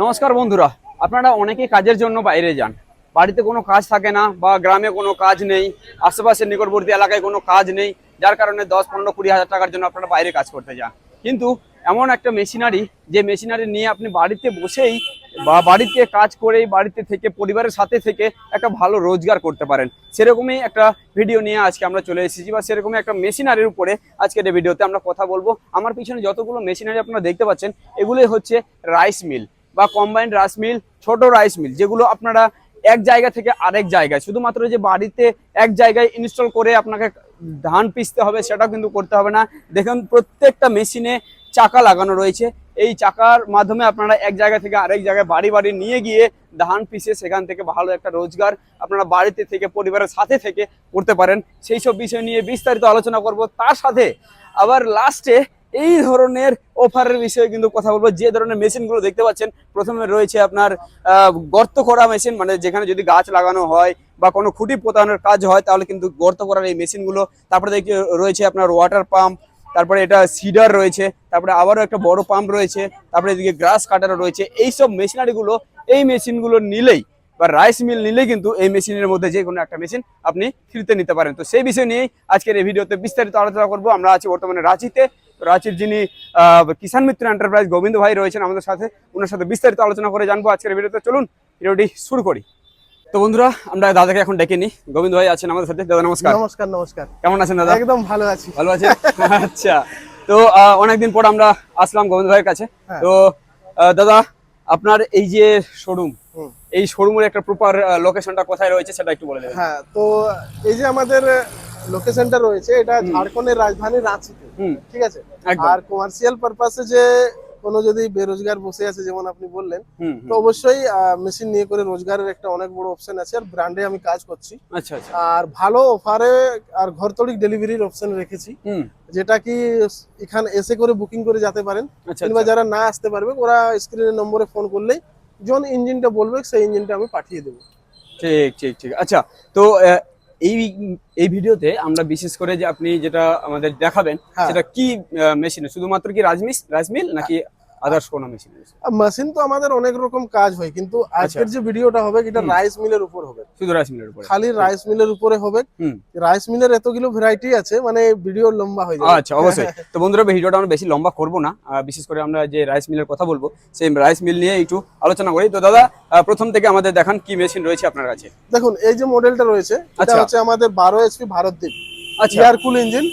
নমস্কার বন্ধুরা, আপনারা অনেকে কাজের জন্য বাইরে যান। বাড়িতে কোনো কাজ থাকে না বা গ্রামে কোনো কাজ নেই, আশেপাশের নিকটবর্তী এলাকায় কোনো কাজ নেই, যার কারণে দশ, পনেরো, কুড়ি হাজার টাকার জন্য আপনারা বাইরে কাজ করতে যান। কিন্তু এমন একটা মেশিনারি, যে মেশিনারি নিয়ে আপনি বাড়িতে বসেই বা বাড়িতে কাজ করেই বাড়িতে থেকে, পরিবারের সাথে থেকে একটা ভালো রোজগার করতে পারেন। সেরকমই একটা ভিডিও নিয়ে আজকে আমরা চলে এসেছি বা সেরকমই একটা মেশিনারির উপরে আজকের এই ভিডিওতে আমরা কথা বলব। আমার পিছনে যতগুলো মেশিনারি আপনারা দেখতে পাচ্ছেন, এগুলোই হচ্ছে রাইস মিল বা কম্বাইন্ড রাইস মিল ছোট রাইস মিল যেগুলো আপনারা এক জায়গা থেকে আরেক জায়গায়, শুধুমাত্র যে বাড়িতে এক জায়গায় ইনস্টল করে আপনাকে ধান পিসতে হবে, সেটাও কিন্তু করতে হবে না। দেখুন, প্রত্যেকটা মেশিনে চাকা লাগানো রয়েছে। এই চাকার মাধ্যমে আপনারা এক জায়গা থেকে আরেক জায়গায় বাড়ি বাড়ি নিয়ে গিয়ে ধান পিসে সেখান থেকে ভালো একটা রোজগার আপনারা বাড়িতে থেকে, পরিবারের সাথে থেকে করতে পারেন। সেই সব বিষয় নিয়ে বিস্তারিত আলোচনা করব। তার সাথে আবার লাস্টে এই ধরনের অফারের বিষয়ে কিন্তু কথা বলব। যে ধরনের মেশিনগুলো দেখতে পাচ্ছেন, প্রথমে রয়েছে আপনার গর্ত করা মেশিন মানে যেখানে যদি গাছ লাগানো হয় বা কোনো খুঁটি পোতানোর কাজ হয়, তাহলে কিন্তু গর্ত করার এই মেশিনগুলো। তারপরে দেখি রয়েছে আপনার ওয়াটার পাম্প তারপরে এটা সিডার রয়েছে, তারপরে আবারও একটা বড় পাম্প রয়েছে, তারপরে এদিকে গ্রাস কাটারও রয়েছে। এই সব মেশিনারিগুলো এই মেশিনগুলো নিলেই বা রাইস মিল নিলে কিন্তু এই মেশিনের মধ্যে যে কোনো একটা মেশিন আপনি ফ্রিতে নিতে পারেন। তো সেই বিষয় নিয়েই আজকের এই ভিডিওতে বিস্তারিত আলোচনা করব। আমরা আছি বর্তমানে রাঁচিতে। রাঁচির যিনি কিষাণ মিত্র এন্টারপ্রাইজ গোবিন্দ ভাই রয়েছেন আমাদের সাথে ওনার সাথে বিস্তারিত আলোচনা করে জানব আজকের ভিডিওতে। চলুন ভিডিওটি শুরু করি। তো বন্ধুরা আমরা দাদাকে এখন ডেকে নিই। গোবিন্দ ভাই আছেন আমাদের সাথে। দাদা নমস্কার। নমস্কার নমস্কার। কেমন আছেন দাদা? একদম ভালো আছি। ভালো আছে আচ্ছা। তো অনেকদিন পর আমরা আসলাম গোবিন্দ ভাইয়ের কাছে। হ্যাঁ। তো দাদা আপনার এই যে শোরুম এই শোরুমের একটা প্রপার লোকেশনটা কোথায় রয়েছে সেটা একটু বলে দেবেন। হ্যাঁ তো এই যে আমাদের লোকেশনটা রয়েছে এটা ঝাড়খণ্ডের রাজধানী রাঁচিতে। ঠিক আছে। আর কমার্শিয়াল পারপাসে যে কোনো যদি বেরোজগার বসে আছে যেমন আপনি বললেন তো অবশ্যই মেশিন নিয়ে করে রোজগারের একটা অনেক বড় অপশন আছে আর ব্র্যান্ডে আমি কাজ করছি। আচ্ছা আচ্ছা। আর ভালো অফারে আর ঘরতড়িক ডেলিভারির অপশন রেখেছি। যেটা কি এখানে এসে করে বুকিং করে যেতে পারেন আচ্ছা কিংবা। যারা না আসতে পারবে ওরা স্ক্রিনের নম্বরে ফোন করলেই যখন ইঞ্জিনটা বলবে সেই ইঞ্জিনটা আমি পাঠিয়ে দেবো। ঠিক ঠিক ঠিক। আচ্ছা তো এই এই ভিডিওতে আমরা বিশেষ করে যে আপনি যেটা আমাদের দেখাবেন হ্যাঁ। সেটা কি মেশিনে শুধুমাত্র কি রাজমিস রাজমিল নাকি আদার্স কোনো মেশিন মেশিন তো আমাদের অনেক রকম কাজ হয় কিন্তু আজকের আচ্ছা। যে ভিডিওটা হবে এটা রাইস মিলের উপর হবে। শুধু রাজমিলের উপরে? খালি রাইস মিলের উপরে হবে। রাইস মিলের এতগুলো ভ্যারাইটি আছে মানে ভিডিও লম্বা হয়ে যাবে। আচ্ছা অবশ্যই। তো বন্ধুরা ভিডিওটা আমরা বেশি লম্বা করব না। বিশেষ করে আমরা যে রাইস মিলের কথা বলব সেই রাইস মিল নিয়ে একটু আলোচনা করি। তো দাদা প্রথম থেকে আমাদের দেখান কি মেশিন রয়েছে আপনার কাছে। দেখুন এই যে মডেলটা রয়েছে এটা আচ্ছা। হচ্ছে আমাদের বারো HP Bharatdweep air cool engine.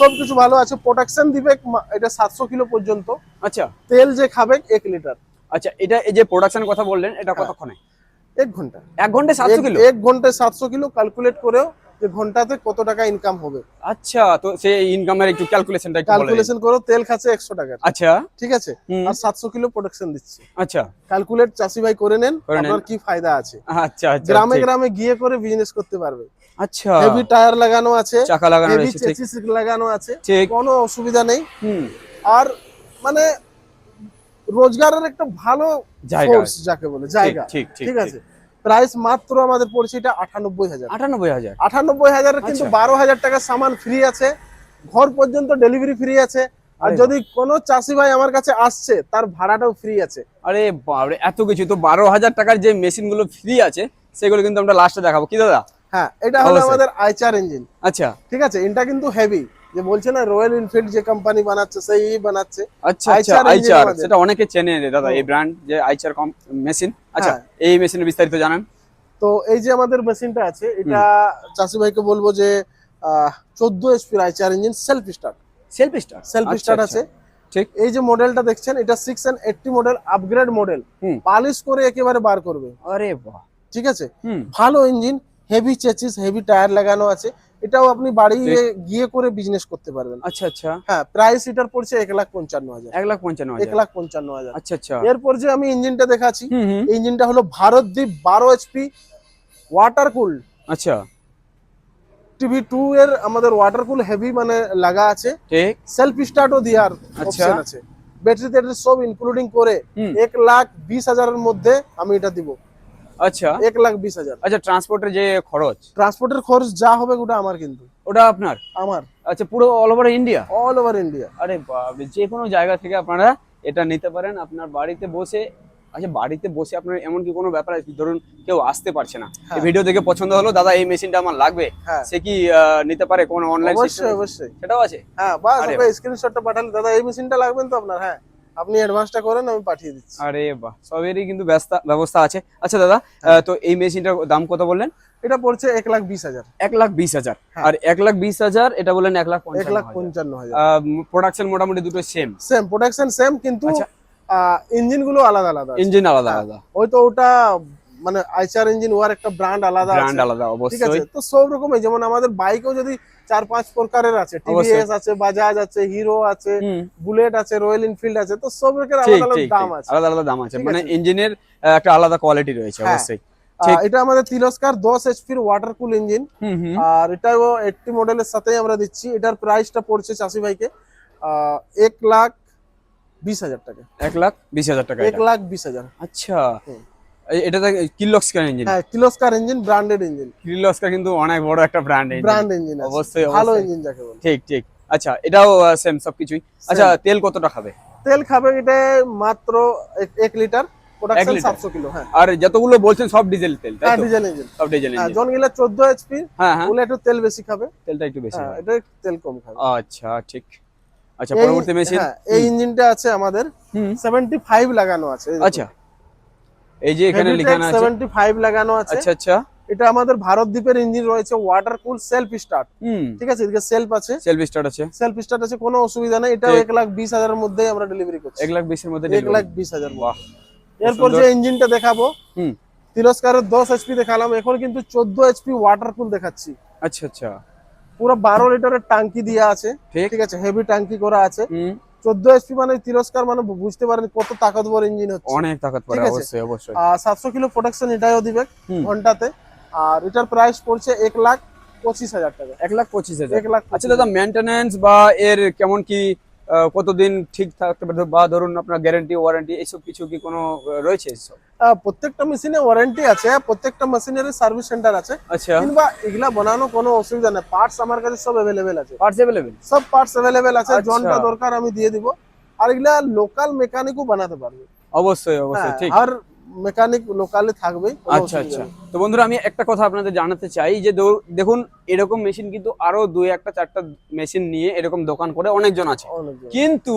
সবকিছু ভালো আছে। প্রোটেকশন দিবে এটা সাতশো কিলো পর্যন্ত। আচ্ছা। তেল যে খাবে এক লিটার। আচ্ছা এটা এই যে প্রোডাকশনের কথা বললেন এটা হ্যাঁ। কতক্ষণে? এক ঘণ্টা। এক ঘন্টায় সাতশো এক কিলো? এক ঘন্টায় সাতশো কিলো ক্যালকুলেট করেও যে ঘন্টাতে কত টাকা ইনকাম হবে। আচ্ছা তো সেই ইনকামের একটু ক্যালকুলেশনটা ক্যালকুলেশন করো তেল খাচ্ছে একশো টাকা। আচ্ছা। ঠিক আছে? আর সাতশো কিলো প্রোডাকশন দিচ্ছে। আচ্ছা। ক্যালকুলেট চাষি ভাই করে নেন আপনার কি ফায়দা আছে? আচ্ছা আচ্ছা গ্রামে গ্রামে গিয়ে করে বিজনেস করতে পারবে। আচ্ছা। হেভি টায়ার লাগানো আছে চাকা লাগানো চেসিস লাগানো আছে কোনো অসুবিধা নেই। হুম। আর মানে রোজগারের একটা ভালো জায়গা। যাকে বলে জায়গা। ঠিক আছে? প্রাইস মাত্র আমাদের পড়ছে এটা আটানব্বই হাজার। আটানব্বই হাজার। আটানব্বই হাজারের কিন্তু আচ্ছা। বারো হাজার টাকা সামান ফ্রি আছে। ঘর পর্যন্ত ডেলিভারি ফ্রি আছে। আর যদি কোনো চাষি ভাই আমার কাছে আসছে তার ভাড়াটাও ফ্রি আছে। আরে বাবরে এত কিছু। তো বারো হাজার টাকার যে মেশিনগুলো ফ্রি আছে সেগুলো কিন্তু আমরা লাস্টে দেখাবো। কি দাদা? হ্যাঁ এটা হলো। আমাদের আইচার ইঞ্জিন আচ্ছা। ঠিক আছে এটা কিন্তু হেভি যে বলছে না রয়্যাল এনফিল্ড যে কোম্পানি বানাচ্ছে সেই বানাচ্ছে। আচ্ছা আচ্ছা আইচার সেটা অনেকে চেনে দাদা এই ব্র্যান্ড যে আইচার মেশিন আচ্ছা হ্যাঁ। এই মেশিনের বিস্তারিত জানান। তো এই যে আমাদের মেশিনটা আছে এটা চাষি ভাইকে বলব যে চোদ্দ এসপির Eicher engine self start self start self start আছে। ঠিক। এই যে মডেলটা দেখছেন এটা six and eighty model upgrade model polish করে একেবারে বার করবে। আরে বাহ। ঠিক আছে? ভালো engine heavy chassis heavy tyre লাগানো আছে। এটাও আপনি বাড়ি গিয়ে করে বিজনেস করতে পারবেন। আচ্ছা আচ্ছা। হ্যাঁ প্রাইস এটার পড়ছে এক লাখ পঞ্চান্ন হাজার। এক লাখ পঞ্চান্ন এক লাখ পঞ্চান্ন হাজার। আচ্ছা আচ্ছা। এরপর যে আমি ইঞ্জিনটা দেখাচ্ছি ইঞ্জিনটা হলো ভারতদ্বীপ বারো এইচপি ওয়াটার কুল আচ্ছা। টিভি টু এর আমাদের ওয়াটার কুল হেভি মানে লাগা আছে। ঠিক। সেলফ স্টার্টও দেওয়ার আচ্ছা। অপশন আছে ব্যাটারি ট্যাটারি সব ইনক্লুডিং করে এক লাখ বিশ হাজারের মধ্যে আমি এটা দিব। আচ্ছা। এক লাখ বিশ হাজার। আচ্ছা ট্রান্সপোর্টের যে খরচ? ট্রান্সপোর্টের খরচ যা হবে ওটা আমার কিন্তু। ওটা আপনার? আমার। আচ্ছা পুরো all over India all over India আরে যে কোনো জায়গা থেকে আপনারা এটা নিতে পারেন আপনার বাড়িতে বসে আচ্ছা বাড়িতে বসে আপনার এমন কি কোনো ব্যাপার আছে? ধরুন কেউ আসতে পারছে না। হ্যাঁ। ভিডিও দেখে পছন্দ হলো দাদা এই মেশিনটা আমার লাগবে। হ্যাঁ। সে কি নিতে পারে কোনো অনলাইন অবশ্যই অবশ্যই। সেটাও আছে? হ্যাঁ ওকে স্ক্রিনশটটা পাঠালে দাদা এই মেশিনটা লাগবেন তো আপনার? হ্যাঁ। আপনি অ্যাডভান্সটা করেন আমি পাঠিয়ে দিচ্ছি। আরে বাহ সবেরই কিন্তু ব্যবস্থা ব্যবস্থা আছে। আচ্ছা দাদা তো এই মেশিনটার দাম কত বললেন? এটা পড়ছে এক লাখ বিশ হাজার। এক লাখ বিশ হাজার। হ্যাঁ। আর এক লাখ বিশ হাজার এটা বললেন এক লাখ এক লাখ পঞ্চান্ন হাজার। প্রোডাকশন মোটামুটি দুটো সেম সেম প্রোডাকশন সেম কিন্তু আচ্ছা। ইঞ্জিনগুলো আলাদা আলাদা ইঞ্জিন আলাদা হ্যাঁ। আলাদা ওই তো ওটা মানে আইচার ইঞ্জিন ওয়ার একটা ব্র্যান্ড আলাদা ব্র্যান্ড আলাদা ঠিক আছে? তো সব রকমের যেমন আমাদের বাইকও যদি চার পাঁচ প্রকারের আছে টিভিএস আছে বাজাজ আছে হিরো আছে বুলেট আছে রয়্যাল এনফিল্ড আছে তো সব রকমের আলাদা আলাদা দাম আছে। আলাদা আলাদা দাম আছে। মানে ইঞ্জিনের একটা আলাদা কোয়ালিটি রয়েছে হ্যাঁ। অবশ্যই। এটা আমাদের তিরস্কার দশ এইচপির ওয়াটার কুল ইঞ্জিন আর এটাও এইটটি মডেলের সাথেই আমরা দিচ্ছি। এটার প্রাইসটা পড়ছে চাষি ভাইকে এক লাখ বিশ হাজার টাকা। এক লাখ বিশ হাজার টাকা এক লাখ বিশ হাজার। আচ্ছা। এটা কিলোক্স কার ইঞ্জিন হ্যাঁ Kirloskar engine branded engine Kirloskar কিন্তু অনেক বড় একটা ব্র্যান্ড ব্র্যান্ড ইঞ্জিন অবশ্যই, ভালো ইঞ্জিন যাকে বলে। ঠিক ঠিক। আচ্ছা এটাও সেম সবকিছুই। আচ্ছা তেল কতটা খাবে? তেল খাবে এটা মাত্র এক- এক লিটার। Production litre? সাতশো কিলো হ্যাঁ। আর যতগুলো বলছেন সব ডিজেল তেল তাই হ্যাঁ ডিজেল ইঞ্জিন সব ডিজেল হ্যাঁ ইঞ্জিন জন গিলা চোদ্দ এইচপি হ্যাঁ হ্যাঁ। ওগুলো একটু তেল বেশি খাবে। তেলটা একটু বেশি হ্যাঁ হয়। এটা তেল কম খাবে। আচ্ছা ঠিক। আচ্ছা পরবর্তী মেশিন হ্যাঁ, এই ইঞ্জিনটা আছে আমাদের হুম। সেভেন্টি ফাইভ লাগানো আছে। আচ্ছা। এই যে এখানে লেখানো আছে। সেভেন্টি ফাইভ লাগানো আছে। আচ্ছা আচ্ছা। এটা আমাদের ভারত দ্বীপের ইঞ্জিন রয়েছে ওয়াটার কুল সেলফ স্টার্ট ঠিক আছে এদিকে সেলফ আছে। সেলফ স্টার্ট আছে। সেলফ স্টার্ট আছে কোনো অসুবিধা নেই। এটা ঠিক। এক লাখ বিশ হাজারের মধ্যেই আমরা ডেলিভারি করছি। এক লাখ বিশের মধ্যে এক delivery। লাখ বিশ হাজার বাহ। এরপর যে ইঞ্জিনটা দেখাবো হুম। তিরস্কারের দশ এইচপি দেখালাম। এখন কিন্তু চোদ্দ এইচপি ওয়াটার কুল দেখাচ্ছি। আচ্ছা আচ্ছা। পুরো বারো লিটারের টাঙ্কি দেওয়া আছে। ঠিক। আছে হেভি ট্যাঙ্কি করা আছে। চোদ্দ এসপি মানে তিরস্কার মানে বুঝতে পারেন কত তাকতবর ইঞ্জিন হচ্ছে। অনেক তাকাত পড়ে ঠিক আছে। অবশ্যই অবশ্যই। আর সাতশো কিলো প্রোডাকশন এটাও দিবে ঘন্টাতে। আর এটার প্রাইস পড়ছে এক লাখ পঁচিশ হাজার টাকা। এক লাখ পঁচিশ হাজার। এক লাখ আচ্ছা দাদা মেনটেনেন্স বা এর কেমন কি কতদিন ঠিক থাকতে পারে? বা ধরুন আপনার গ্যারান্টি ওয়ারেন্টি এইসব কিছু কি কোনো রয়েছে? প্রত্যেকটা মেশিনে ওয়ারেন্টি আছে প্রত্যেকটা মেশিনের সার্ভিস সেন্টার আছে। আচ্ছা। কিংবা এগুলা বানানো কোনো অসুবিধা নেই। পার্টস আমার কাছে সব অ্যাভেলেবেল আছে। পার্টস অ্যাভেলেবেল সব পার্টস অ্যাভেলেবেল আছে। আচ্ছা। জনটা দরকার আমি দিয়ে দিব। আর এগুলা লোকাল মেকানিকও বানাতে পারবে। অবশ্যই অবশ্যই হ্যাঁ, ঠিক। আর মেকানিক লোকালে থাকবেই কোনো আচ্ছা আচ্ছা। তো বন্ধুরা আমি একটা কথা আপনাদের জানাতে চাই যে দেখুন এরকম মেশিন কিন্তু আরও দুই একটা চারটা মেশিন নিয়ে এরকম দোকান করে অনেকজন আছে। কিন্তু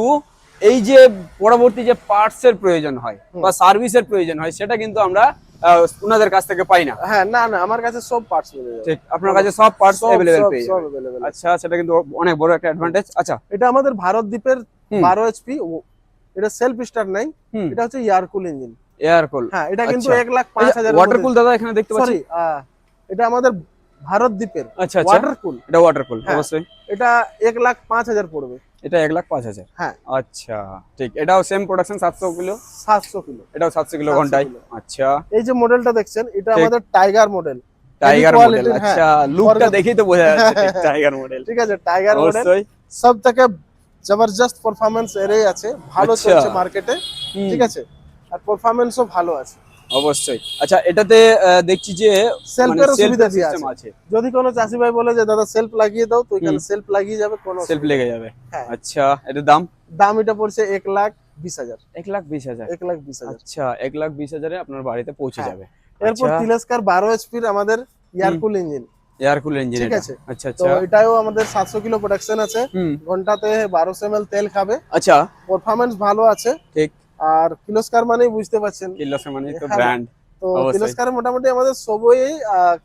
এই যে পরবর্তী যে পার্টস এর প্রয়োজন হয়। বা সার্ভিসের প্রয়োজন হয় সেটা কিন্তু আমরা ওনাদের কাছ থেকে পাই না। হ্যাঁ না না আমার কাছে সব পার্টস ঠিক আপনার কাছে সব পার্টস অ্যাভেলেবেল পেয়ে। আচ্ছা সেটা কিন্তু অনেক বড় একটা অ্যাডভান্টেজ আচ্ছা। এটা আমাদের ভারত দ্বীপের হুম। বারো এইচপি এটা সেলফ স্টার্ট নাই এটা হচ্ছে ইয়ারকুল ইঞ্জিন এয়ার কুল হ্যাঁ এটা কিন্তু আচ্ছা। এক লাখ পাঁচ হাজার ওয়াটার কুল দাদা এখানে দেখতে পাচ্ছি এটা আমাদের ভারত দ্বীপের আচ্ছা আচ্ছা। ওয়াটার কুল এটা ওয়াটার কুল হ্যাঁ। অবশ্যই। এটা এক লাখ পাঁচ হাজার পড়বে। এটা এক লাখ পাঁচ হাজার। হ্যাঁ। আচ্ছা ঠিক। এটাও সেম প্রোডাকশন সাতশো কিলো? সাতশো কিলো। এটাও সাতশো কিলো 700 ঘন্টায়? আচ্ছা। এই যে মডেলটা দেখছেন এটা আমাদের টাইগার মডেল টাইগার মডেল। আচ্ছা। লুকটা দেখেই তো বোঝা যাচ্ছে টাইগার মডেল ঠিক আছে টাইগার মডেল সব থেকে জবরদস্ত পারফরমেন্স এরই আছে। ভালো আচ্ছা। চলছে মার্কেটে ঠিক আছে? আর পারফরমেন্সও ভালো আছে। অবশ্যই। আচ্ছা এটাতে দেখছি যে সেলফের সুবিধা আছে। যদি কোনো চাষি ভাই বলে যে দাদা সেলফ লাগিয়ে দাও তো এখানে সেলফ লাগিয়ে যাবে কোনো সেলফ লেগে যাবে। হ্যাঁ। আচ্ছা এটার দাম? দাম এটা পড়ছে এক লাখ বিশ হাজার। এক লাখ বিশ হাজার। এক লাখ বিশ হাজার। আচ্ছা এক লাখ বিশ হাজারে আপনার বাড়িতে পৌঁছে হ্যাঁ। যাবে। এরপর আচ্ছা। বারো এইচপির আমাদের air cool engine air cool engine ঠিক আছে। আচ্ছা তো আচ্ছা। এটাও আমাদের সাতশো কিলো প্রোডাকশন আছে। ঘন্টাতে বারোশো এম তেল খাবে। আচ্ছা। পারফরমেন্স ভালো আছে। ঠিক। আর কিলোস্কার মানেই বুঝতে পারছেন। কিলোসে মানে তো ব্র্যান্ড তো। কিলোস্কার মোটামুটি আমাদের সবই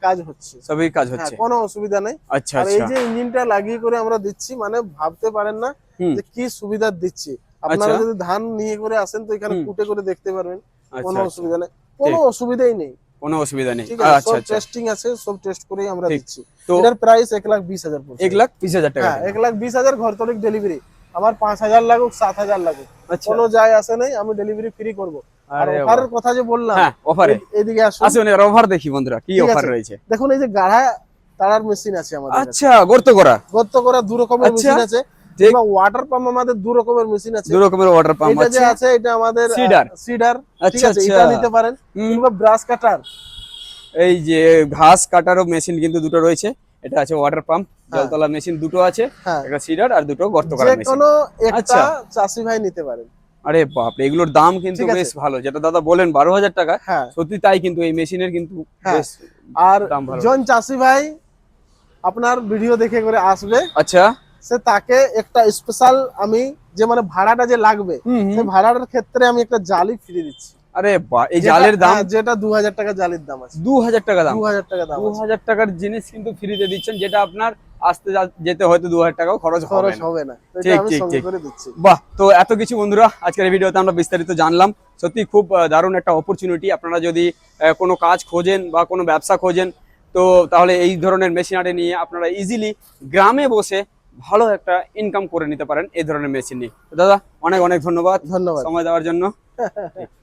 কাজ হচ্ছে। সবই কাজ হ্যাঁ হচ্ছে। কোনো অসুবিধা নেই। আচ্ছা আর এই আচ্ছা। যে ইঞ্জিনটা লাগিয়ে করে আমরা দিচ্ছি মানে ভাবতে পারেন না যে কি সুবিধা দিচ্ছি। আপনারা আচ্ছা। যদি ধান নিয়ে করে আসেন তো এখানে। কুটে করে দেখতে পারবেন। কোনো আচ্ছা। আচ্ছা। অসুবিধা নেই। কোনো অসুবিধাই নেই। কোনো অসুবিধা নেই। আচ্ছা টেস্টিং আছে সব টেস্ট করেই আমরা দিচ্ছি। এটার প্রাইস এক লাখ বিশ হাজার এক লাখ বিশ হাজার টাকা। হ্যাঁ এক লাখ বিশ হাজার ঘর তলিক ডেলিভারি আমার পাঁচ হাজার লাগুক সাত হাজার লাগুক। আচ্ছা। কোনো যায় আসে নাই আমি ডেলিভারি ফ্রি করব। আর আরে অফারের কথা যে বললাম হ্যাঁ অফারে এদিকে আসুন। আসুন এর অফার দেখি বন্ধুরা কি অফার রয়েছে। দেখুন এই যে গাড়া তারার মেশিন আছে আমাদের আচ্ছা গর্ত করা। গর্ত করা দু রকমের আচ্ছা, মেশিন আছে। ঠিক। কিংবা ওয়াটার পাম্প আমাদের দু রকমের মেশিন আছে। দু রকমের ওয়াটার পাম্প এটা আছে। আছে এটা আমাদের। সিডার ঠিক আচ্ছা আছে আচ্ছা। এটা নিতে পারেন। কিংবা ব্রাশ কাটার এই যে ঘাস কাটারও মেশিন কিন্তু দুটো রয়েছে। এটা আছে ওয়াটার পাম্প জলতলা মেশিন দুটো আছে হ্যাঁ। একটা সিডার আর দুটো গর্ত করা মেশিন কোনো একটা আচ্ছা। চাষি ভাই নিতে পারেন। আরে বাপরে এগুলোর দাম কিন্তু বেশ ভালো যেটা দাদা বলেন বারো হাজার টাকা হ্যাঁ। সত্যি তাই কিন্তু এই মেশিনের কিন্তু হ্যাঁ। বেশ আর জন চাষি ভাই আপনার ভিডিও দেখে করে আসবে। আচ্ছা। সে তাকে একটা স্পেশাল আমি যে মানে ভাড়াটা যে লাগবে। সেই ভাড়াটার ক্ষেত্রে আমি একটা জালি ফ্রি দিচ্ছি। আরে বা এই জালের দাম? হ্যাঁ, যেটা দু হাজার টাকা জালির দাম আছে। দু হাজার টাকা দাম। দু হাজার টাকা দাম দু হাজার টাকার জিনিস কিন্তু ফ্রিতে দিচ্ছেন যেটা আপনার আসতে যেতে হয়তো দু হাজার টাকাও খরচ খরচ হবে না। ঠিক, ঠিক, ঠিক। বাহ তো এত কিছু বন্ধুরা আজকের ভিডিওতে আমরা বিস্তারিত জানলাম। সত্যি খুব দারুণ একটা অপরচুনিটি আপনারা যদি কোনো কাজ খোঁজেন বা কোনো ব্যবসা খোঁজেন তো তাহলে এই ধরনের মেশিনারি নিয়ে আপনারা ইজিলি গ্রামে বসে ভালো একটা ইনকাম করে নিতে পারেন এই ধরনের মেশিন নিয়ে। দাদা অনেক অনেক ধন্যবাদ। ধন্যবাদ। সময় দেওয়ার জন্য।